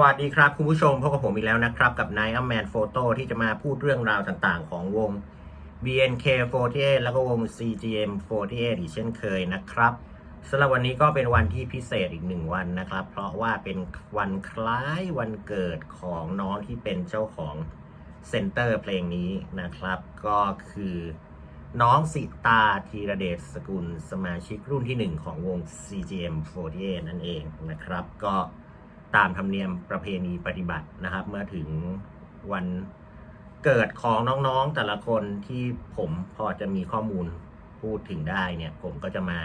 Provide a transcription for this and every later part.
วัสดีครับ คุณผู้ชมพบกับผมอีกแล้วนะครับ กับนายอัมแมนโฟโต้ที่จะมาพูดเรื่องราวต่างๆ ของวง BNK48 แล้วก็วง CGM48 อีกเช่นเคยนะครับสำหรับวันนี้ก็เป็นวันที่พิเศษอีกหนึ่งวันนะครับ เพราะว่าเป็นวันคล้ายวันเกิดของน้องที่เป็นเจ้าของเซนเตอร์เพลงนี้นะครับ ก็คือน้องสิตาธีรเดชสกุลสมาชิกรุ่นที่หนึ่งของวง CGM48 นั่นเองนะครับ ก็ ตามธรรมเนียมประเพณีปฏิบัตินะครับ เมื่อถึงวันเกิดของน้องๆแต่ละคนที่ผมพอจะมีข้อมูลพูดถึงได้เนี่ย ผมก็จะมา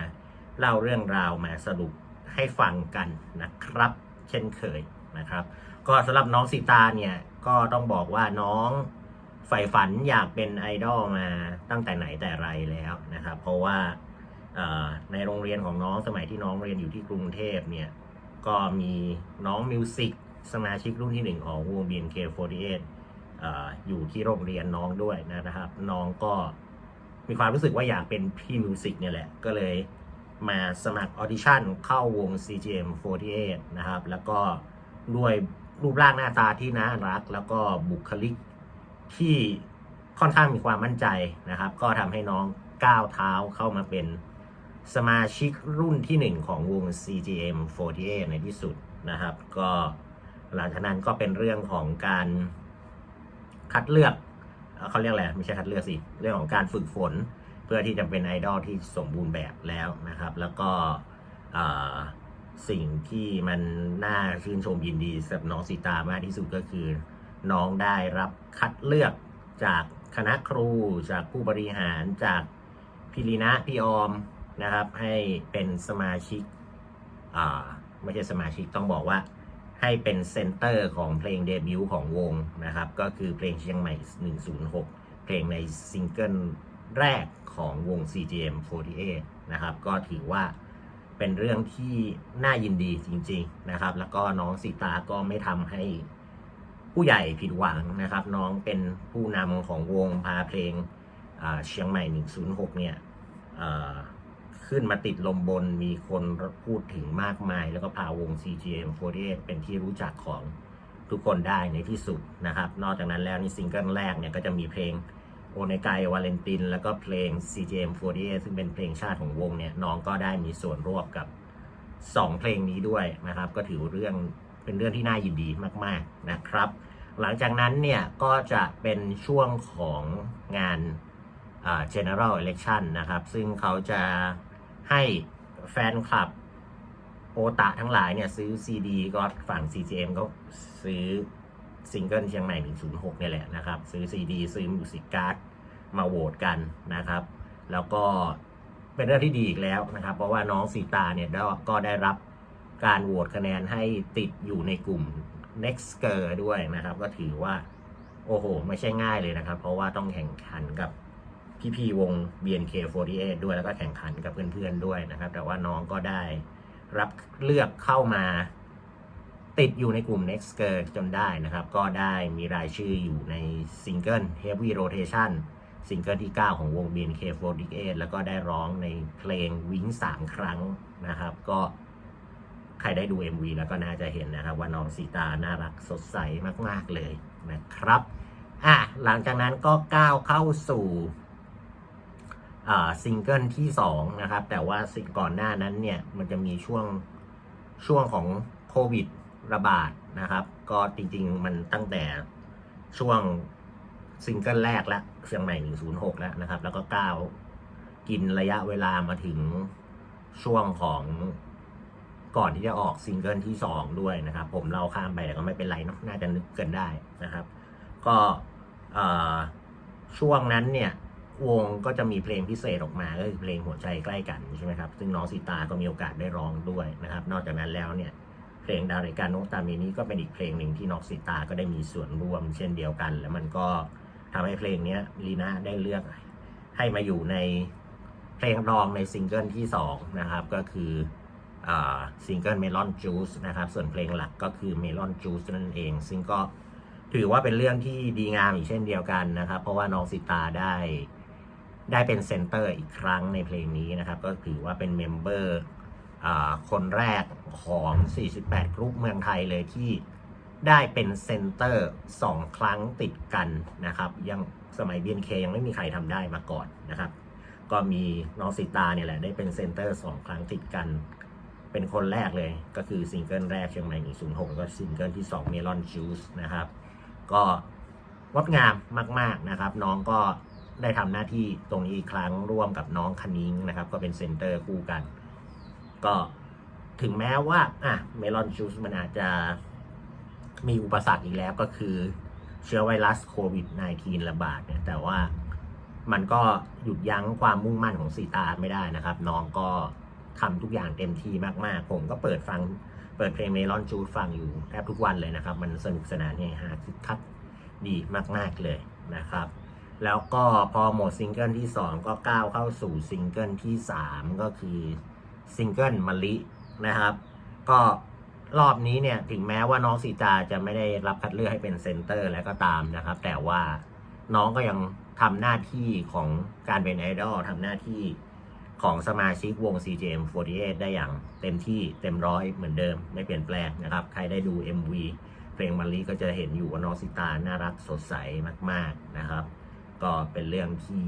เล่าเรื่องราวมาสรุปให้ฟังกันนะครับ เช่นเคยนะครับ ก็สำหรับน้องสีตาเนี่ยก็ต้องบอกว่าน้องใฝ่ฝันอยากเป็นไอดอลมาตั้งแต่ไหนแต่ไรแล้วนะครับ เพราะว่าในโรงเรียนของน้องสมัยที่น้องเรียนอยู่ที่กรุงเทพเนี่ย ก็มีน้องมิวสิกสมาชิกรุ่นที่หนึ่งของวง BNK48 เอ่ออยู่ที่โรงเรียนน้องด้วยนะครับ น้องก็มีความรู้สึกว่าอยากเป็นพี่มิวสิกเนี่ยแหละ ก็เลยมาสมัครออดิชั่นเข้าวง CGM48 นะครับ แล้วก็ด้วยรูปร่างหน้าตาที่น่ารัก แล้วก็บุคลิกที่ค่อนข้างมีความมั่นใจนะครับ ก็ทำให้น้องก้าวเท้าเข้ามาเป็น สมาชิกรุ่นที่หนึ่งของวง CGM48 ในที่สุดนะครับ ก็หลังจากนั้นก็เป็นเรื่องของการคัดเลือกเขาเรียกอะไรไม่ใช่คัดเลือกสิเรื่องของการฝึกฝนเพื่อที่จะเป็นไอดอลที่สมบูรณ์แบบแล้วนะครับ แล้วก็สิ่งที่มันน่าชื่นชมยินดีสำหรับน้องสีตามากที่สุดก็คือ น้องได้รับคัดเลือกจากคณะครูจากผู้บริหารจากพี่ลีนะพี่ออม นะครับ ให้เป็นสมาชิกอ่าไม่ใช่สมาชิกต้องบอกว่า ให้เป็นเซนเตอร์ของเพลงเดบิวต์ของวงนะครับ ก็คือเพลงเชียงใหม่ 106 เพลงในซิงเกิลแรกของวง CGM48 นะครับ ก็ถือว่าเป็นเรื่องที่น่ายินดีจริง ๆนะครับ แล้วก็น้องสีตาก็ไม่ทำให้ผู้ใหญ่ผิดหวังนะครับ น้องเป็นผู้นำของวงพาเพลงเชียงใหม่ 106 เนี่ย ขึ้นมาติดลมบนมีคนพูดถึงมากมาย แล้วก็พาวง CGM48 เป็นที่รู้จักของทุกคนได้ในที่สุดนะครับ นอกจากนั้นแล้วนี่ซิงเกิลแรกเนี่ยก็จะมีเพลงโอเนกายวาเลนติน แล้วก็เพลง CGM48 ซึ่งเป็นเพลงชาติของวงเนี่ยน้องก็ได้มีส่วนร่วมกับ 2 เพลงนี้ด้วยนะครับ ก็ถือเรื่องเป็นเรื่องที่น่ายินดีมาก ๆนะครับ หลังจากนั้นเนี่ยก็จะเป็นช่วงของงานอ่า general election นะครับ ซึ่งเขาจะ ให้แฟนคลับโอตะทั้งหลายเนี่ยซื้อซีดีก็ฝั่ง CGM ก็ซื้อซิงเกิลเชียงใหม่ 106เนี่ยแหละนะครับ ซื้อซีดีซื้อมิวสิกการ์ดมาโหวตกันนะครับ แล้วก็เป็นเรื่องที่ดีอีกแล้วนะครับ เพราะว่าน้องสีตาเนี่ยด้ก็ได้รับการโหวตคะแนนให้ติดอยู่ในกลุ่ม next girl ด้วยนะครับ ก็ถือว่า โอ้โห ไม่ใช่ง่ายเลยนะครับ เพราะว่าต้องแข่งขันกับ พี่ๆวง BNK48 ด้วยแล้วก็แข่งขันกับเพื่อนๆด้วยนะครับ แต่ว่าน้องก็ได้รับเลือกเข้ามา ติดอยู่ในกลุ่ม Next Girl จนได้นะครับ ก็ได้มีรายชื่ออยู่ในซิงเกิล Heavy Rotation ซิงเกิลที่ 9 ของวง BNK48 แล้วก็ได้ร้องในเพลงวิ้ง3 ครั้งนะครับ ก็ใครได้ดู MV แล้วก็น่าจะเห็นนะครับว่าน้องสีตาน่ารักสดใสมาก ๆ เลยนะครับ อะ หลังจากนั้นก็ก้าวเข้าสู่ ซิงเกิลที่สองนะครับ แต่ว่าสิ่งก่อนหน้านั้นเนี่ย มันจะมีช่วงช่วงของโควิดระบาดนะครับ ก็จริงๆ มันตั้งแต่ช่วงซิงเกิลแรกแล้วเชียงใหม่ 106 แล้วนะครับ แล้วก็ก้าวกินระยะเวลามาถึงช่วงของก่อนที่จะออกซิงเกิลที่สองด้วยนะครับ ผมเล่าข้ามไปแต่ก็ไม่เป็นไรเนาะน่าจะนึกกันได้นะครับ ก็ช่วงนั้นเนี่ย วงก็จะมีเพลงพิเศษออกมาก็คือเพลงหัวใจใกล้กันใช่ไหมครับซึ่งน้องสีตาก็มีโอกาสได้ร้องด้วยนะครับ นอกจากนั้นแล้วเนี่ยเพลงดาริกาโนตามินี้ก็เป็นอีกเพลงหนึ่งที่น้องสีตาก็ได้มีส่วนร่วมเช่นเดียวกัน แล้วมันก็ทำให้เพลงเนี้ยลีน่าได้เลือกให้มาอยู่ในเพลงรองในซิงเกิลที่สองนะครับก็คือซิงเกิลเมลอนจูสนะครับส่วนเพลงหลักก็คือเมลอนจูสนั่นเอง ซึ่งก็ถือว่าเป็นเรื่องที่ดีงามอีกเช่นเดียวกันนะครับ เพราะว่าน้องสิตาได้ ได้เป็นเซนเตอร์อีกครั้งในเพลงนี้นะครับ ก็ถือว่าเป็นเมมเบอร์คนแรกของ 48 กรุ๊ปเมืองไทยเลยที่ได้เป็นเซนเตอร์สองครั้งติดกันนะครับ ยังสมัย BNK ยังไม่มีใครทำได้มาก่อนนะครับ ก็มีน้องสีตาเนี่ยแหละได้เป็นเซนเตอร์สองครั้งติดกัน เป็นคนแรกเลยก็คือซิงเกิลแรกเชียงใหม่106 แล้วก็ซิงเกิลที่ 2 Melon Juice นะครับ ก็งดงามมาก ๆนะครับ น้องก็ ได้ทำหน้าที่ตรงนี้อีกครั้งร่วมกับน้องคณิ้งนะครับ ก็เป็นเซนเตอร์คู่กัน ก็ถึงแม้ว่าอะเมลอนจูสมันอาจจะมีอุปสรรคอีกแล้วก็คือเชื้อไวรัสโควิด -19 ระบาดเนี่ย แต่ว่ามันก็หยุดยั้งความมุ่งมั่นของสีตาไม่ได้นะครับ น้องก็ทำทุกอย่างเต็มที่มาก ๆ ผมก็เปิดฟังเปิดเพลงเมลอนจูสฟังอยู่แทบทุกวันเลยนะครับ มันสนุกสนานเฮฮาคึกคักดีมาก ๆ เลยนะครับ แล้วก็พอหมดซิงเกิลที่ 2 ก็ก้าวเข้าสู่ซิงเกิลที่ 3 ก็คือซิงเกิลมะลินะครับ ก็รอบนี้เนี่ยถึงแม้ว่าน้องสีตาจะไม่ได้รับคัดเลือกให้เป็นเซนเตอร์แล้วก็ตามนะครับ แต่ว่าน้องก็ยังทำหน้าที่ของการเป็นไอดอลทำหน้าที่ของสมาชิกวง CJM48 ได้อย่างเต็มที่เต็มร้อยเหมือนเดิมไม่เปลี่ยนแปลงนะครับ ใครได้ดู MV เพลงมารีก็จะเห็นอยู่ว่าน้องสิตา น่ารักสดใสมาก ๆ นะครับ ก็เป็นเรื่องที่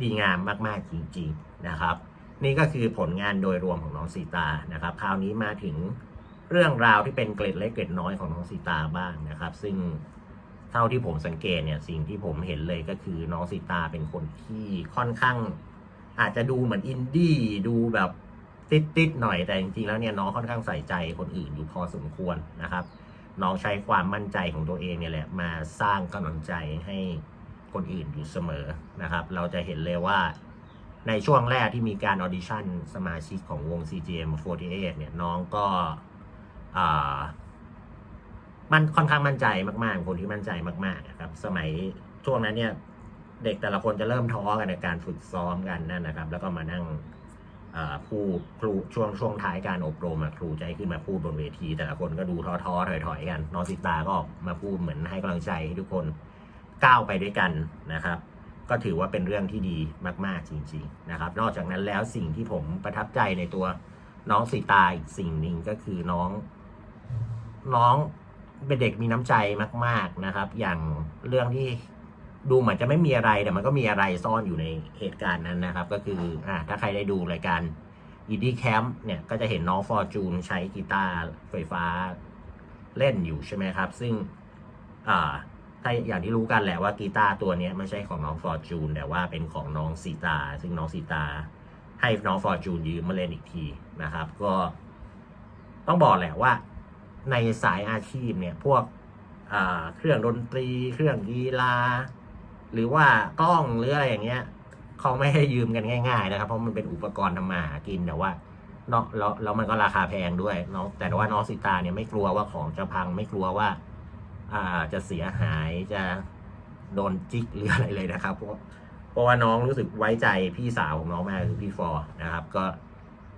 ดีงามมากๆจริงๆนะครับ นี่ก็คือผลงานโดยรวมของน้องสีตานะครับ คราวนี้มาถึงเรื่องราวที่เป็นเกร็ดเล็กเกร็ดน้อยของน้องสีตาบ้างนะครับ ซึ่งเท่าที่ผมสังเกตเนี่ยสิ่งที่ผมเห็นเลยก็คือน้องสีตาเป็นคนที่ค่อนข้าง อาจจะดูเหมือนอินดี้ดูแบบติดๆหน่อยแต่จริงๆแล้วเนี่ยน้องค่อนข้างใส่ใจคนอื่นอยู่พอสมควรนะครับ น้องใช้ความมั่นใจของตัวเองเนี่ยแหละมาสร้างกำลังใจให้ คนอื่นอยู่เสมอนะครับ เราจะเห็นเลยว่าในช่วงแรกที่มีการออดิชั่นสมาชิกของวง CGM48 เนี่ยน้องก็มันค่อนข้างมั่นใจมากๆ คนที่มั่นใจมากๆนะครับ สมัยช่วงนั้นเนี่ยเด็กแต่ละคนจะเริ่มท้อกันในการฝึกซ้อมกันนั่นนะครับ แล้วก็มานั่งอ่าพูดครูช่วงช่วงท้ายการอบรมครูจะให้ขึ้นมาพูดบนเวที แต่ละคนก็ดูท้อท้อถอยถอยๆกันน้องสิตาก็ออกมาพูดเหมือนให้กำลังใจให้ทุกคน ก้าวไปด้วยกันนะครับ ก็ถือว่าเป็นเรื่องที่ดีมากๆจริงๆนะครับ นอกจากนั้นแล้วสิ่งที่ผมประทับใจในตัวน้องสีตาอีกสิ่งหนึ่งก็คือน้อง น้องเป็นเด็กมีน้ำใจมาก ๆนะครับ อย่างเรื่องที่ดูเหมือนจะไม่มีอะไรแต่มันก็มีอะไรซ่อนอยู่ในเหตุการณ์นั้นนะครับ ก็คืออ่าถ้าใครได้ดูรายการ e d Camp เนี่ยก็จะเห็นน้องฟอร์จูนใช้กีตาร์ไฟฟ้าเล่นอยู่ใช่ไหมครับ ซึ่งอ่า ถ้าอย่างที่รู้กันแหละว่ากีตาร์ตัวนี้ไม่ใช่ของน้องฟอร์จูนแต่ว่าเป็นของน้องสีตา ซึ่งน้องสีตา ให้น้องฟอร์จูนยืมมาเล่นอีกทีนะครับ ก็ต้องบอกแหละว่า ในสายอาชีพเนี่ยพวกเครื่องดนตรี เครื่องกีฬาหรือว่ากล้องหรืออะไรอย่างเงี้ยเขาไม่ให้ยืมกันง่าย ๆ นะครับเพราะมันเป็นอุปกรณ์ทำมาหากินแต่ว่าเนาะแล้วแล้วมันก็ราคาแพงด้วยเนาะแต่ว่าน้องสีตาเนี่ยไม่กลัวว่าของจะพังไม่กลัวว่า จะเสียหายจะโดนจิกหรืออะไรเลยนะครับ เพราะเพราะว่าน้องรู้สึกไว้ใจพี่สาวของน้องมากคือพี่ฟอร์นะครับ ก็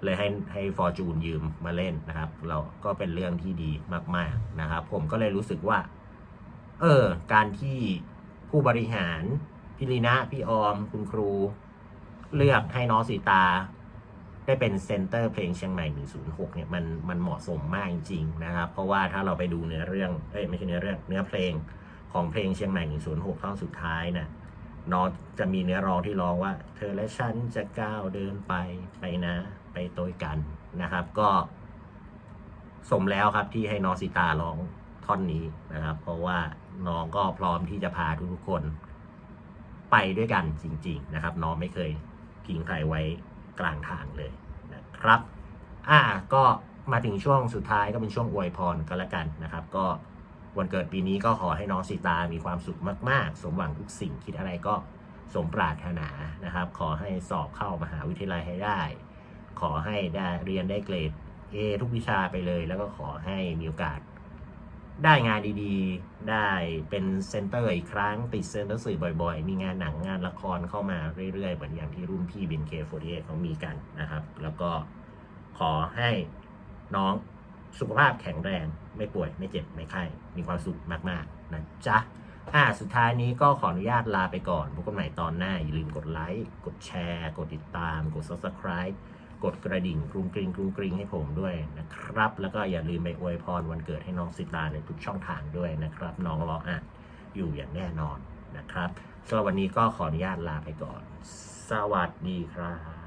เลยให้ให้ฟอร์จูนยืมมาเล่นนะครับ เราก็เป็นเรื่องที่ดีมาก ๆนะครับ ผมก็เลยรู้สึกว่า เออ การที่ผู้บริหารพี่ลีนะพี่ออม คุณครู เลือกให้น้องสีตา ได้เป็นเซนเตอร์เพลงเชียงใหม่ 106 เนี่ยมันมันเหมาะสมมากจริงๆนะครับ เพราะว่าถ้าเราไปดูเนื้อเรื่อง เอ้ยไม่ใช่เนื้อเรื่อง เนื้อเพลงของเพลงเชียงใหม่ 106 ท่อนสุดท้ายน่ะน้องจะมีเนื้อร้องที่ร้องว่า เธอและฉันจะก้าวเดินไปไปนะ ไปโตยกันนะครับ ก็สมแล้วครับที่ให้น้องสีตาร้องท่อนนี้นะครับ เพราะว่าน้องก็พร้อมที่จะพาทุกๆคน ไปด้วยกันจริง ๆ นะครับ น้องไม่เคยทิ้งใครไว้ กลางทางเลยนะครับอ่าก็มาถึงช่วงสุดท้ายก็เป็นช่วงอวยพรก็แล้วกันนะครับ ก็วันเกิดปีนี้ก็ขอให้น้องสีตามีความสุขมาก ๆ สมหวังทุกสิ่งคิดอะไรก็สมปรารถนานะครับ ขอให้สอบเข้ามหาวิทยาลัยให้ได้ ขอให้ได้เรียนได้เกรด A ทุกวิชาไปเลย แล้วก็ขอให้มีโอกาส ได้งานดีๆ ได้เป็นเซนเตอร์อีกครั้ง ติดเซนเตอร์สื่อบ่อยๆ มีงานหนังงานละครเข้ามาเรื่อยๆ เหมือนอย่างที่รุ่นพี่บินเคโฟเเขามีกันนะครับ แล้วก็ขอให้น้องสุขภาพแข็งแรง ไม่ป่วย ไม่เจ็บ ไม่ไข้ มีความสุขมากๆ นะจ๊ะอ่าสุดท้ายนี้ก็ขออนุญาตลาไปก่อนพบกันใหม่ตอนหน้า อย่าลืมกดไลค์ กดแชร์ กดติดตาม กด subscribe กดกระดิ่งกรุงกริงกรุงกริงให้ผมด้วยนะครับ แล้วก็อย่าลืมไปอวยพรวันเกิดให้น้องสิตาในทุกช่องทางด้วยนะครับ น้องรออ่านอยู่อย่างแน่นอนนะครับสำหรับวันนี้ก็ขออนุญาตลาไปก่อน สวัสดีครับ